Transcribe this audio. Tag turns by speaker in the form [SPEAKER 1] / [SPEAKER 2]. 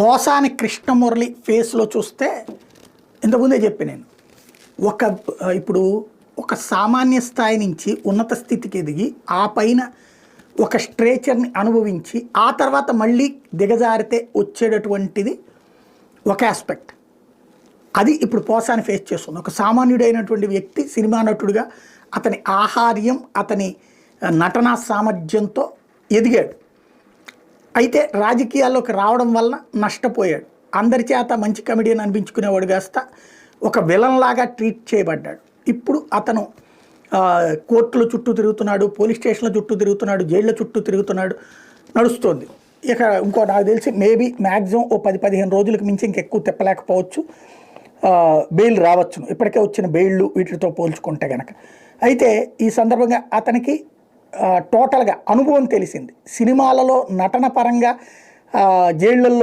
[SPEAKER 1] పోసాని కృష్ణమురళి ఫేస్లో చూస్తే ఇంతకుముందే చెప్పి నేను ఒక ఇప్పుడు ఒక సామాన్య స్థాయి నుంచి ఉన్నత స్థితికి ఎదిగి ఆ పైన ఒక స్ట్రేచర్ని అనుభవించి ఆ తర్వాత మళ్ళీ దిగజారితే వచ్చేటటువంటిది ఒక ఆస్పెక్ట్ అది ఇప్పుడు పోసాని ఫేస్ చేస్తుంది. ఒక సామాన్యుడైనటువంటి వ్యక్తి సినిమా నటుడిగా అతని ఆహార్యం అతని నటనా సామర్థ్యంతో ఎదిగాడు. అయితే రాజకీయాల్లోకి రావడం వలన నష్టపోయాడు. అందరి చేత మంచి కమెడియన్ అనిపించుకునేవాడు కాస్త ఒక విలన్ లాగా ట్రీట్ చేయబడ్డాడు. ఇప్పుడు అతను కోర్టుల చుట్టూ తిరుగుతున్నాడు పోలీస్ స్టేషన్ల చుట్టూ తిరుగుతున్నాడు జైళ్ళ చుట్టూ తిరుగుతున్నాడు నడుస్తోంది. ఇక ఇంకో నాకు తెలిసి మేబీ మ్యాక్సిమం ఓ పది పదిహేను రోజులకు మించి ఇంకెక్కువ తిప్పలేకపోవచ్చు. బెయిల్ రావచ్చును. ఇప్పటికే వచ్చిన బెయిళ్ళు వీటితో పోల్చుకుంటే కనుక అయితే ఈ సందర్భంగా అతనికి టోటల్గా అనుభవం తెలిసింది. సినిమాలలో నటన పరంగా ఆ, జైళ్ళల్లో